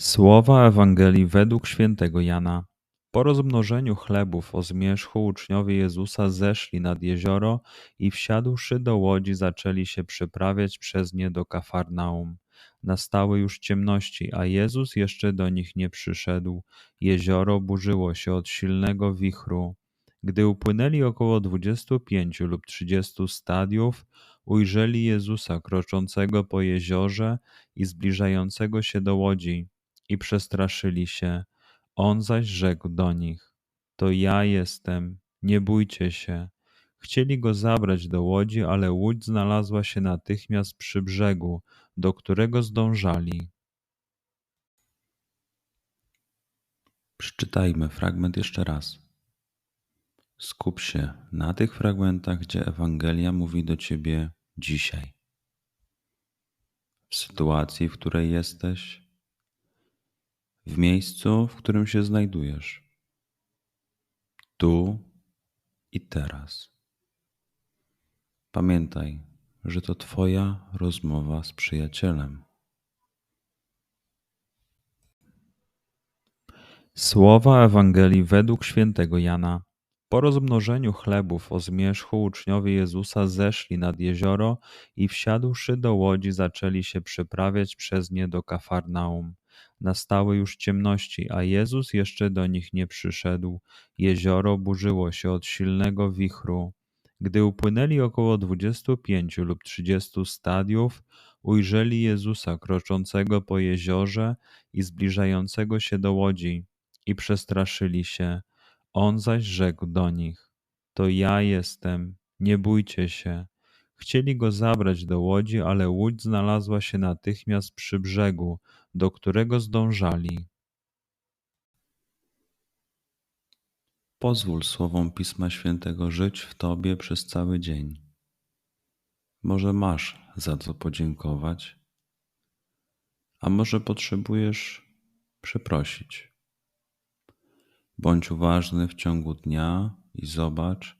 Słowa Ewangelii według świętego Jana. Po rozmnożeniu chlebów o zmierzchu uczniowie Jezusa zeszli nad jezioro i wsiadłszy do łodzi zaczęli się przeprawiać przez nie do Kafarnaum. Nastały już ciemności, a Jezus jeszcze do nich nie przyszedł. Jezioro burzyło się od silnego wichru. Gdy upłynęli około dwudziestu pięciu lub trzydziestu stadiów, ujrzeli Jezusa kroczącego po jeziorze i zbliżającego się do łodzi i przestraszyli się. On zaś rzekł do nich: To ja jestem, nie bójcie się. Chcieli go zabrać do łodzi, ale łódź znalazła się natychmiast przy brzegu, do którego zdążali. Przeczytajmy fragment jeszcze raz. Skup się na tych fragmentach, gdzie Ewangelia mówi do ciebie dzisiaj. W sytuacji, w której jesteś, w miejscu, w którym się znajdujesz, tu i teraz. Pamiętaj, że to Twoja rozmowa z przyjacielem. Słowa Ewangelii według świętego Jana. Po rozmnożeniu chlebów o zmierzchu uczniowie Jezusa zeszli nad jezioro i wsiadłszy do łodzi zaczęli się przeprawiać przez nie do Kafarnaum. Nastały już ciemności, a Jezus jeszcze do nich nie przyszedł. Jezioro burzyło się od silnego wichru. Gdy upłynęli około dwudziestu pięciu lub trzydziestu stadiów, ujrzeli Jezusa kroczącego po jeziorze i zbliżającego się do łodzi i przestraszyli się. On zaś rzekł do nich: To ja jestem, nie bójcie się. Chcieli go zabrać do łodzi, ale łódź znalazła się natychmiast przy brzegu, do którego zdążali. Pozwól słowom Pisma Świętego żyć w Tobie przez cały dzień. Może masz za co podziękować, a może potrzebujesz przeprosić. Bądź uważny w ciągu dnia i zobacz,